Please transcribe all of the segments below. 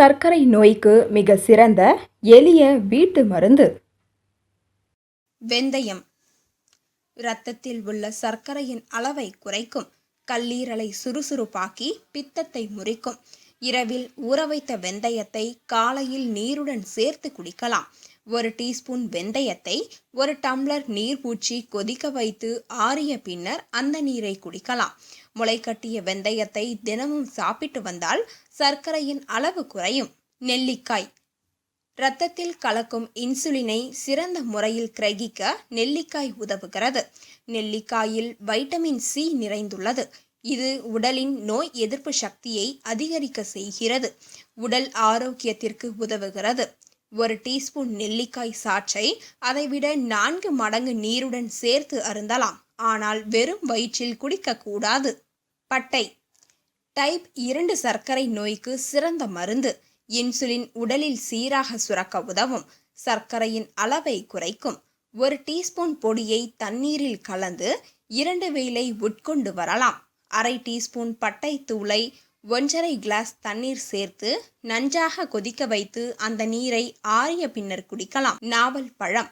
சர்க்கரை நோய்க்கு மிக சிறந்த எளிய வீட்டு மருந்து. வெந்தயம். இரத்தத்தில் உள்ள சர்க்கரையின் அளவை குறைக்கும். கல்லீரலை சுறுசுறுப்பாக்கி பித்தத்தை முறிக்கும். இரவில் ஊற வைத்த வெந்தயத்தை காலையில் நீருடன் சேர்த்து குடிக்கலாம். ஒரு டீஸ்பூன் வெந்தயத்தை ஒரு டம்ளர் நீர் பூச்சி கொதிக்க வைத்து ஆறிய பின்னர் அந்த நீரை குடிக்கலாம். முளைக்கட்டிய வெந்தயத்தை தினமும் சாப்பிட்டு வந்தால் சர்க்கரையின் அளவு குறையும். நெல்லிக்காய். இரத்தத்தில் கலக்கும் இன்சுலினை சிறந்த முறையில் கிரகிக்க நெல்லிக்காய் உதவுகிறது. நெல்லிக்காயில் வைட்டமின் சி நிறைந்துள்ளது. இது உடலின் நோய் எதிர்ப்பு சக்தியை அதிகரிக்க செய்கிறது. உடல் ஆரோக்கியத்திற்கு உதவுகிறது. ஒரு டீஸ்பூன் நெல்லிக்காய் சாற்றை அதைவிட நான்கு மடங்கு நீருடன் சேர்த்து அருந்தலாம். ஆனால் வெறும் வயிற்றில் குடிக்கக்கூடாது. பட்டை. டைப் இரண்டு சர்க்கரை நோய்க்கு சிறந்த மருந்து. இன்சுலின் உடலில் சீராக சுரக்க உதவும். சர்க்கரையின் அளவை குறைக்கும். ஒரு டீஸ்பூன் பொடியை தண்ணீரில் கலந்து இரண்டு வேளை உட்கொண்டு வரலாம். அரை டீஸ்பூன் பட்டை தூளை ஒன்றரை கிளாஸ் தண்ணீர் சேர்த்து நன்றாக கொதிக்க வைத்து அந்த நீரை ஆறிய பின்னர் குடிக்கலாம். நாவல் பழம்.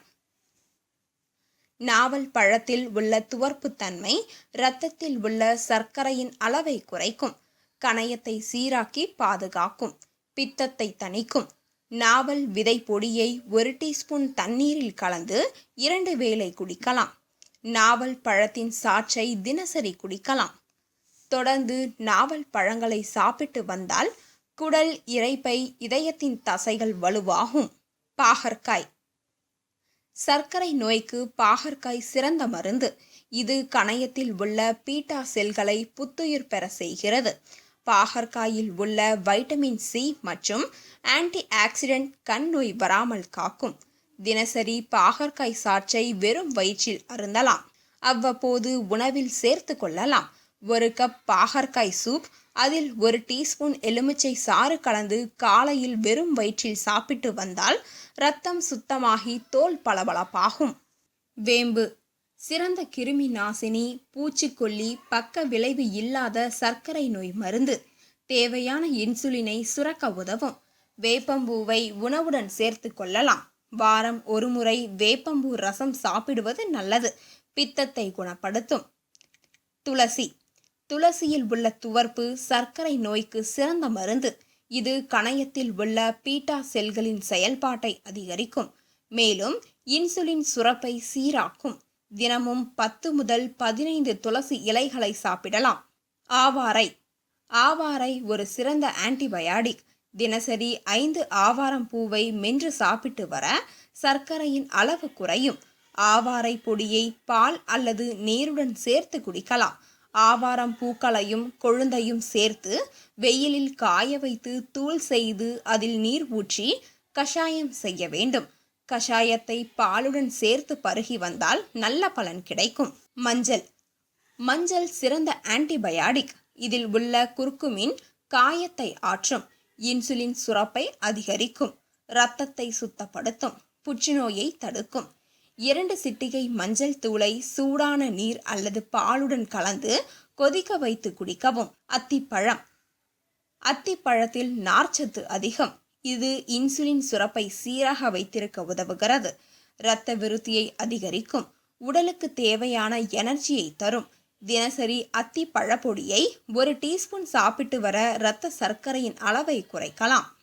நாவல் பழத்தில் உள்ள துவர்ப்பு தன்மை இரத்தத்தில் உள்ள சர்க்கரையின் அளவை குறைக்கும். கணையத்தை சீராக்கி பாதுகாக்கும். பித்தத்தை தணிக்கும். நாவல் விதை பொடியை ஒரு டீஸ்பூன் தண்ணீரில் கலந்து இரண்டு வேளை குடிக்கலாம். நாவல் பழத்தின் சாற்றை தினசரி குடிக்கலாம். தொடர்ந்து நாவல் பழங்களை சாப்பிட்டு வந்தால் குடல் இரைப்பை இதயத்தின் தசைகள் வலுவாகும். பாகற்காய். சர்க்கரை நோய்க்கு பாகற்காய் சிறந்த மருந்து. இது கணையத்தில் உள்ள பீட்டா செல்களை புத்துயிர் பெற செய்கிறது. பாகற்காயில் உள்ள வைட்டமின் சி மற்றும் ஆன்டி ஆக்சிடென்ட் கண் நோய் வராமல் காக்கும். தினசரி பாகற்காய் சாற்றை வெறும் வயிற்றில் அருந்தலாம். அவ்வப்போது உணவில் சேர்த்து கொள்ளலாம். ஒரு கப் பாகற்காய் சூப் அதில் ஒரு டீஸ்பூன் எலுமிச்சை சாறு கலந்து காலையில் வெறும் வயிற்றில் சாப்பிட்டு வந்தால் ரத்தம் சுத்தமாகி தோல் பளபளப்பாகும். வேம்பு. சிறந்த கிருமி நாசினி பூச்சிக்கொல்லி பக்க விளைவு இல்லாத சர்க்கரை நோய் மருந்து. தேவையான இன்சுலினை சுரக்க உதவும். வேப்பம்பூவை உணவுடன் சேர்த்து கொள்ளலாம். வாரம் ஒருமுறை வேப்பம்பூ ரசம் சாப்பிடுவது நல்லது. பித்தத்தை குணப்படுத்தும். துளசி. துளசியில் உள்ள துவர்ப்பு சர்க்கரை நோய்க்கு சிறந்த மருந்து. இது கணையத்தில் உள்ள பீட்டா செல்களின் செயல்பாட்டை அதிகரிக்கும். மேலும் இன்சுலின் சுரப்பை சீராக்கும். தினமும் பத்து முதல் பதினைந்து துளசி இலைகளை சாப்பிடலாம். ஆவாரை. ஆவாரை ஒரு சிறந்த ஆன்டிபயாடிக் தினசரி ஐந்து ஆவாரம் பூவை மென்று சாப்பிட்டு வர சர்க்கரையின் அளவு குறையும். ஆவாரை பொடியை பால் அல்லது நீருடன் சேர்த்து குடிக்கலாம். ஆவாரம் பூக்களையும் கொழுந்தையும் சேர்த்து வெயிலில் காய வைத்து தூள் செய்து அதில் நீர் ஊற்றி கஷாயம் செய்ய வேண்டும். கஷாயத்தை பாலுடன் சேர்த்து பருகி வந்தால் நல்ல பலன் கிடைக்கும். மஞ்சள். மஞ்சள் சிறந்த ஆன்டிபயாடிக் இதில் உள்ள குர்குமின் காயத்தை ஆற்றும். இன்சுலின் சுரப்பை அதிகரிக்கும். இரத்தத்தை சுத்தப்படுத்தும். புற்றுநோயை தடுக்கும். இரண்டு சிட்டிகை மஞ்சள் தூளை சூடான நீர் அல்லது பாலுடன் கலந்து கொதிக்க வைத்து குடிக்கவும். அத்திப்பழம். அத்திப்பழத்தில் நார்ச்சத்து அதிகம். இது இன்சுலின் சுரப்பை சீராக வைத்திருக்க உதவுகிறது. இரத்த விருத்தியை அதிகரிக்கும். உடலுக்கு தேவையான எனர்ஜியை தரும். தினசரி அத்தி பழப்பொடியை ஒரு டீஸ்பூன் சாப்பிட்டு வர இரத்த சர்க்கரையின் அளவை குறைக்கலாம்.